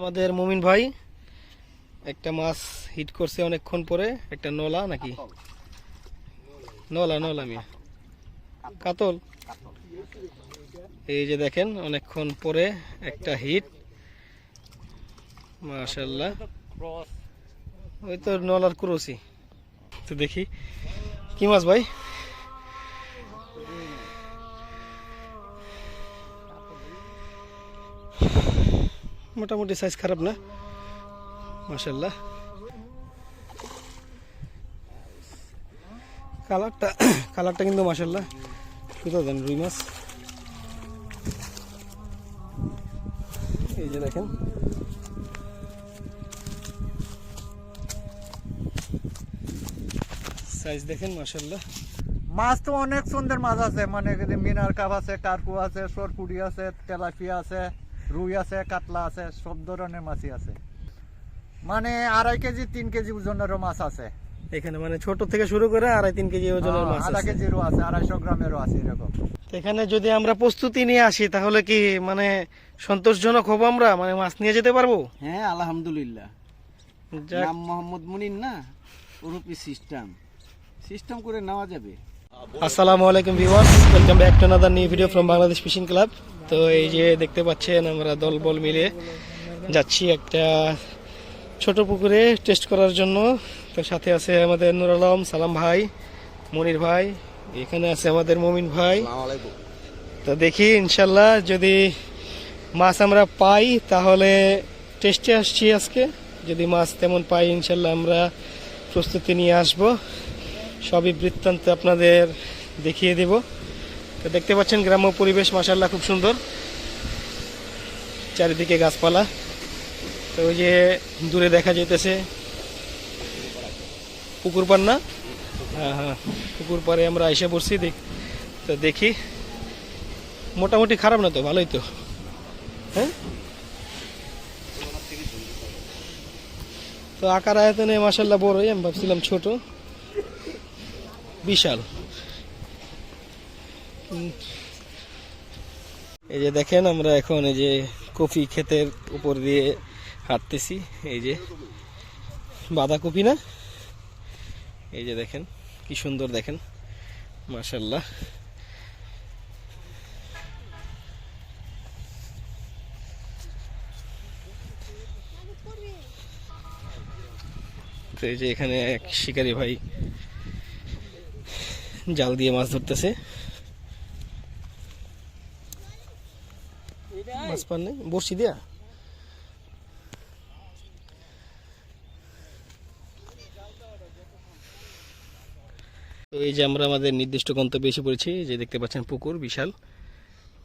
আমাদের মুমিন ভাই, একটা মাছ হিট করছে অনেকক্ষণ পরে, একটা নলা নাকি? নলা নলা মিয়া। কাতল? এই যে দেখেন, অনেকক্ষণ পরে একটা হিট মাশাল্লাহ ওই তো নলার ক্রোসি। তো দেখি, কি মাছ ভাই? মোটামুটি সাইজ খারাপ না। মাশাল্লাহ কালারটা কালারটা কিন্তু মাশাল্লাহ কোথাও দেন রুই মাছ। এই যে দেখেন। সাইজ দেখেন মাশাল্লাহ মাছ তো অনেক সুন্দর মাছ আছে। মানে মিনার কাপ আছে, কার্পু আছে সরপুরি আছে, তেলাপিয়া আছে। রুই আছে কাতলা আছে সব ধরনের মাছই আছে। মানে আড়াই কেজি তিন কেজি ওজনেরও মাছ আছে। এখানে মানে ছোট থেকে শুরু করে আড়াই তিন কেজি ওজনের মাছ হ্যাঁ, আধা কেজিরও আছে আড়াইশো গ্রামেরও আছে এরকম। এখানে যদি আমরা প্রস্তুতি নিয়ে আসি তাহলে কি মানে সন্তোষজনক হব আমরা? মানে মাছ নিয়ে যেতে পারব? হ্যাঁ আলহামদুলিল্লাহ। নাম মোহাম্মদ মুনিন না? ওরূপী সিস্টেম। সিস্টেম করে নেওয়া যাবে। আসসালামু আলাইকুম viewers welcome back to another new video from Bangladesh fishing club তো এই যে দেখতে পাচ্ছেন আমরা দল বল মিলে যাচ্ছি একটা ছোট পুকুরে টেস্ট করার জন্য। তো সাথে আছে আমাদের নুর আলম সালাম ভাই মনির ভাই এখানে আছে আমাদের মমিন ভাই। তো দেখি ইনশাল্লাহ যদি মাছ আমরা পাই তাহলে টেস্টে আসছি আজকে। যদি মাছ তেমন পাই ইনশাল্লাহ আমরা প্রস্তুতি নিয়ে আসব। সবই বৃত্তান্ত আপনাদের দেখিয়ে দেব। তো দেখতে পাচ্ছেন, গ্রাম্য পরিবেশ মাসাল্লাহ খুব সুন্দর। চারিদিকে গাছপালা। তো ওই যে দূরে দেখা যেতেছে পুকুর পার না? হ্যাঁ হ্যাঁ পুকুর পাড়ে আমরা এসে পড়ছি, দেখ, তো দেখি। মোটামুটি খারাপ না তো? ভালোই তো। হ্যাঁ? তো আকার আয়তনে মাসাল্লাহ বড়ই, আমি ভাবছিলাম ছোট। বিশাল। এই যে দেখেন, আমরা এখন এই যে কফি ক্ষেতের উপর দিয়ে হাঁটতেছি। এই যে বাঁধাকপি না? এই যে দেখেন, কি সুন্দর দেখেন। মাশাল্লাহ তো এই যে এখানে এক শিকারী ভাই জাল দিয়ে মাছ ধরতেছে। মাছ পান নেই? বড়শি দিয়া? তো এই যে আমরা আমাদের নির্দিষ্ট গন্তব্যে এসে পড়েছি যে দেখতে পাচ্ছেন পুকুর, বিশাল।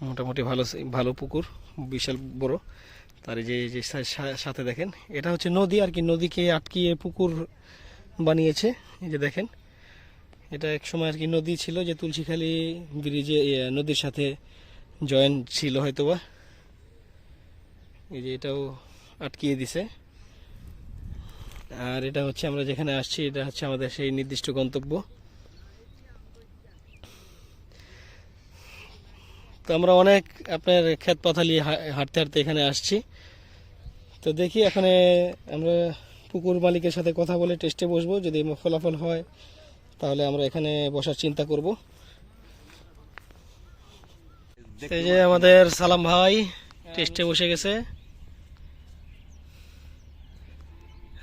মোটামুটি ভালো ভালো পুকুর, বিশাল বড়। তার যে যে সাথে দেখেন, এটা হচ্ছে নদী, আর কি নদীকে আটকিয়ে পুকুর বানিয়েছে। এই যে দেখেন এটা এক সময় আর কি নদী ছিল যে তুলসীখালী ব্রিজে নদীর সাথে জয়েন্ট ছিল হয়তোবা। এই যে এটাও আটকিয়ে দিছে। আর এটা হচ্ছে আমরা যেখানে আসছি, এটা হচ্ছে আমাদের সেই নির্দিষ্ট গন্তব্য। তো আমরা অনেক আপনার ক্ষেত পাথালি হাঁটতে হাঁটতে এখানে আসছি। তো দেখি এখানে আমরা পুকুর মালিকের সাথে কথা বলে টেস্টে বসবো। যদি ফলাফল হয় তাহলে আমরা এখানে বসার চিন্তা করব। এই যে আমাদের সালাম ভাই টেস্টে বসে গেছে।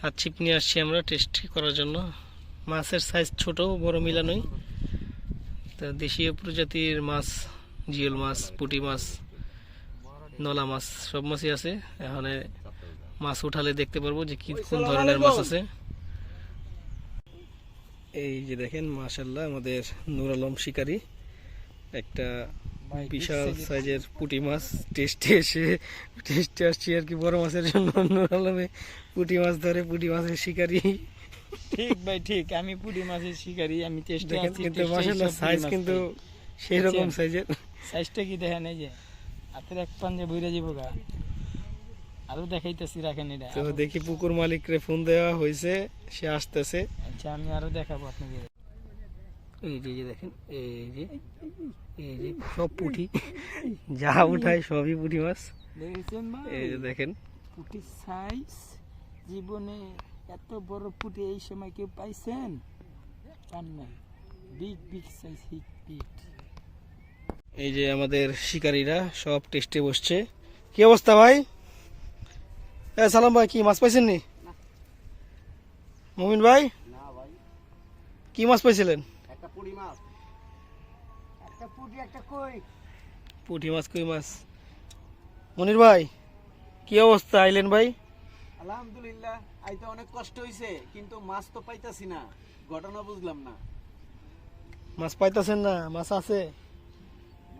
হাত ছিপ নিয়ে আসছি আমরা টেস্ট করার জন্য। মাছের সাইজ ছোট বড় মিলানোই তো দেশীয় প্রজাতির মাছ জিওল মাছ পুটি মাছ নলা মাছ সব মাছই আছে। এখানে মাছ উঠালে দেখতে পারব যে কি কোন ধরনের মাছ আছে। এই যে দেখেন মাশাল্লাহ আমাদের নুর আলম শিকারী। একটা বিশাল সাইজের পুঁটি মাছ টেস্টে এসে টেস্টে আসছি আর কি বড় মাছের জন্য। নুর আলমে পুঁটি মাছ ধরে পুঁটি মাছের শিকারী। ঠিক ভাই ঠিক। আমি পুঁটি মাছের শিকারি আমি চেষ্টা দেখেন কিন্তু মাশাল্লাহ সাইজ কিন্তু সেই রকম সাইজের সাইজটা কি দেখেন এই যে হাতের এক পাঞ্জে বইরা যাব গা। আরও দেখাইতেছি রাখেন এটা। তো দেখি পুকুর মালিকরে ফোন দেওয়া হয়েছে সে আসতেছে। আচ্ছা আমি আরও দেখাবো আপনাকে। এই যে এই যে দেখেন এই যে এই যে সব পুঁটি। যা উঠায় সবই পুঁটি মাছ। দেখেছেন এই যে দেখেন। পুটির সাইজ জীবনে এত বড় পুটি এই সময় কেউ পাইছেন? পান নাই। বিগ বিগ সাইজ হিট পিট এই যে আমাদের শিকারীরা সব টেস্টে বসছে। কি অবস্থা ভাই? এ সালাম ভাই কি মাছ পাইছেন নি। মুমিন ভাই? কি মাছ পাইছিলেন? একটা মাছ। একটা পুটি একটা কই? পুঁটি মাছ কই মাছ? মনির ভাই কি অবস্থা? আইলেন ভাই? আলহামদুলিল্লাহ আইতে অনেক কষ্ট হইছে কিন্তু মাছ তো পাইতাছি না। ঘটনা বুঝলাম না। মাছ পাইতাছেন না? মাছ আছে?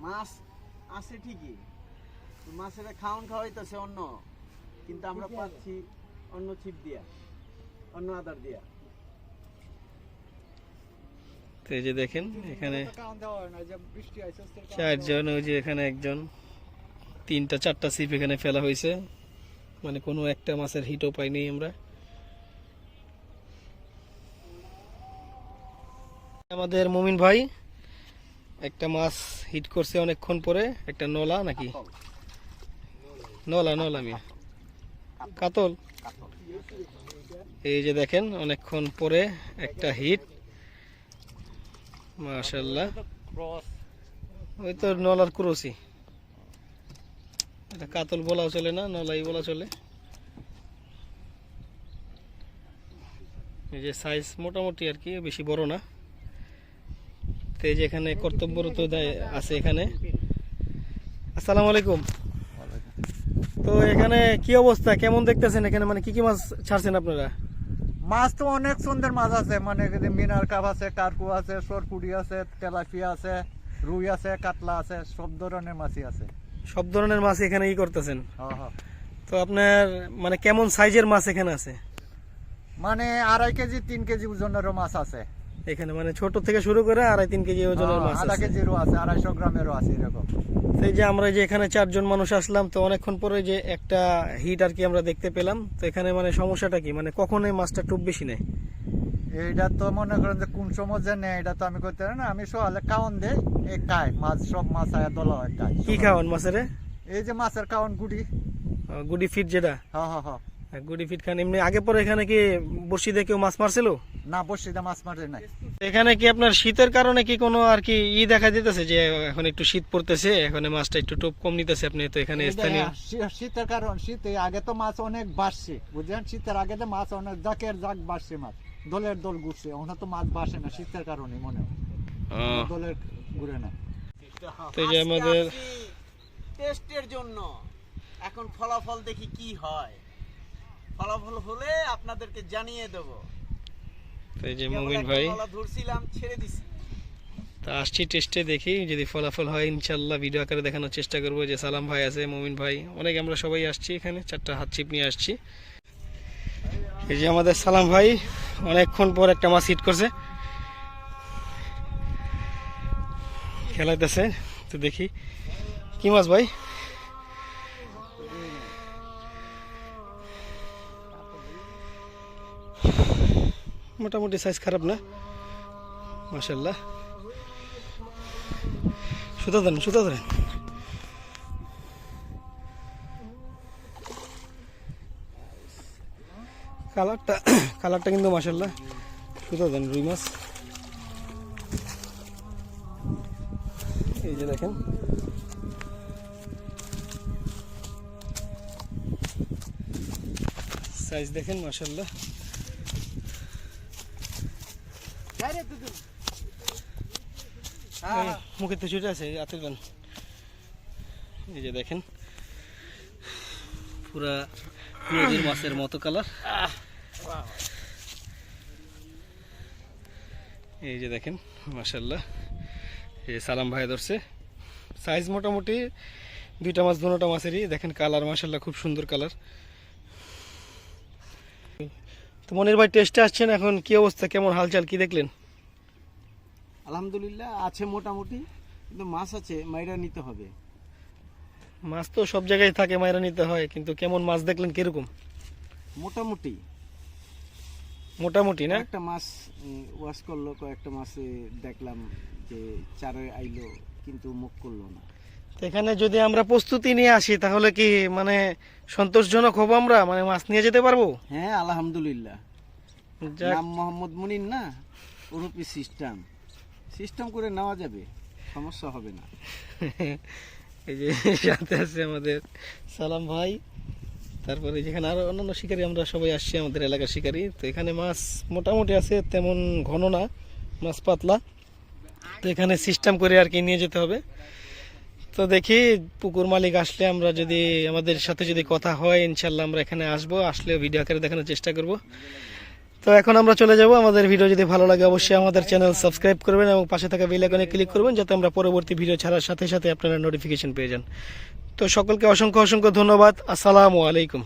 মাছ আছে ঠিকই মাছের খাওন খাওয়াইতেছে অন্য কিন্তু আমরা পাচ্ছি অন্য ছিপ দিয়া অন্য আদার দিয়া। তো এই যে দেখেন, এখানে চারজন, ওই যে এখানে একজন। তিনটা, চারটা সিপ এখানে ফেলা হয়েছে। মানে কোনো একটা মাছের হিটও পাইনি আমরা। আমাদের মুমিন ভাই একটা মাছ হিট করছে অনেকক্ষণ পরে। একটা নলা নাকি? নলা নলা মিয়া। কাতল? এই যে দেখেন, অনেকক্ষণ পরে একটা হিট মাশাল্লাহ ক্রস ওই তো নলার ক্রসি। এটা কাতল বলাও চলে না নলাই বলা চলে। এই যে সাইজ মোটামুটি আর কি বেশি বড় না। তো এই যে এখানে কর্তব্যরত দেয়- আছে এখানে। আসসালামু আলাইকুম। তো এখানে কি অবস্থা? কেমন দেখতেছেন এখানে? মানে কি কি মাছ ছাড়ছেন আপনারা? মাছ তো অনেক সুন্দর মাছ আছে মানে মিনার কাপ আছে কারকু আছে সরপুরি আছে তেলাপিয়া আছে রুই আছে কাতলা আছে সব ধরনের মাছই আছে। সব ধরনের মাছ এখানে ই করতেছেন? হ্যাঁ হ্যাঁ। তো আপনার মানে কেমন সাইজের মাছ এখানে আছে? মানে আড়াই কেজি তিন কেজি ওজনেরও মাছ আছে। এখানে মানে ছোট থেকে শুরু করে আড়াই তিন কেজি ওজনের হ্যাঁ, মাছ আধা আছে। কেজিরও আছে আড়াইশো গ্রামেরও আছে এরকম। এই যে আমরা যে এখানে চারজন মানুষ আসলাম তো অনেকক্ষণ পরে যে একটা হিট আর কি আমরা দেখতে পেলাম তো এখানে মানে সমস্যাটা কি? মানে কখন এই মাছটা টুপ বেশি নেয়? এইটা তো মনে করেন যে কোন সময় যে নেই এটা তো আমি করতে পারি না। আমি সকালে কাউন দেই এই কায় মাছ সব মাছ আয়া দলা হয় কায় কি খাওয়ান মাছের? এই যে মাছের কাউন গুড়ি। গুডি ফিট যেটা? হ্যাঁ হ্যাঁ হ্যাঁ। গুডি ফিট খান এমনি আগে পরে এখানে কি দিয়ে কেউ মাছ মারছিল? না বসিতে মাছ মারে নাই। এখানে কি আপনার শীতের কারণে কি কোনো আর কি ই দেখা দিতেছে যে এখন একটু শীত পড়তেছে এখন মাছটা একটু টোপ কম নিতেছে আপনি তো এখানে স্থানীয়? শীতের কারণ শীতে আগে তো মাছ অনেক বাড়ছে বুঝলেন? শীতের আগে তো মাছ অনেক জাকের জাক বাড়ছে মাছ দলের দল ঘুরছে ওখানে তো মাছ বাসে না শীতের কারণে মনে হয়। দলের ঘুরে না তো যে আমাদের টেস্টের জন্য। এখন ফলাফল দেখি কি হয়। ফলাফল হলে আপনাদেরকে জানিয়ে দেব। তো এই যে মুমিন ভাই। গলা ধরছিলাম ছেড়ে দিছি। তা আসছি টেস্টে দেখি যদি ফলাফল হয় ইনশাল্লাহ ভিডিও আকারে দেখানোর চেষ্টা করব যে সালাম ভাই আছে মমিন ভাই। অনেক আমরা সবাই আসছি এখানে চারটা হাত ছিপ নিয়ে আসছি। এই যে আমাদের সালাম ভাই অনেকক্ষণ পর একটা মাছ হিট করছে। খেলাইতেছে তো দেখি। কি মাছ ভাই? মোটামুটি সাইজ খারাপ না। মাশাল্লাহ সুতা ধরেন সুতা ধরেন। কালারটা কালারটা কিন্তু মাশাল্লাহ সুতা দেন রুই মাছ। এই যে দেখেন। সাইজ দেখেন মাশাল্লাহ এই মুখে তো ছুটে আছে হাতের গান এই যে দেখেন। পুরা নদীর মাছের মতো কালার। এই যে দেখেন মাসাল্লাহ এই সালাম ভাই ধরছে। সাইজ মোটামুটি দুইটা মাছ দুটা মাছেরই। দেখেন কালার মাসাল্লাহ খুব সুন্দর কালার। তো মনির ভাই টেস্টে আসছেন এখন কি অবস্থা? কেমন হালচাল কি দেখলেন? আলহামদুলিল্লাহ আছে মোটামুটি কিন্তু মাছ আছে মাইরা নিতে হবে। মাছ তো সব জায়গায় থাকে মাইরা নিতে হয় কিন্তু কেমন মাছ দেখলেন কীরকম? মোটামুটি। মোটামুটি না? একটা মাছ ওয়াশ করল কয়েকটা মাছে দেখলাম যে চারে আইলো কিন্তু মুখ করল না। এখানে যদি আমরা প্রস্তুতি নিয়ে আসি তাহলে কি মানে সন্তোষজনক হব আমরা? মানে মাছ নিয়ে যেতে পারব? হ্যাঁ আলহামদুলিল্লাহ। নাম মোহাম্মদ মুনিন না? ওরূপী সিস্টেম। সিস্টেম করে নেওয়া যাবে সমস্যা হবে না। এই যে সাথে আছে আমাদের সালাম ভাই। তারপরে যেখানে আরও অন্যান্য শিকারী আমরা সবাই আসছি আমাদের এলাকার শিকারী। তো এখানে মাছ মোটামুটি আছে তেমন ঘন না মাছ পাতলা। তো এখানে সিস্টেম করে আর কি নিয়ে যেতে হবে। তো দেখি পুকুর মালিক আসলে আমরা যদি আমাদের সাথে যদি কথা হয়, ইনশাল্লাহ আমরা এখানে আসব, আসলে ভিডিও আকারে দেখানোর চেষ্টা করব। তো এখন আমরা চলে যাব। আমাদের ভিডিও যদি ভালো লাগে অবশ্যই আমাদের চ্যানেল সাবস্ক্রাইব করবেন এবং পাশে থাকা বেল আইকনে ক্লিক করবেন যাতে আমরা পরবর্তী ভিডিও ছাড়ার সাথে সাথে আপনারা নোটিফিকেশন পেয়ে যান। তো সকলকে অসংখ্য অসংখ্য ধন্যবাদ। আসসালামু আলাইকুম।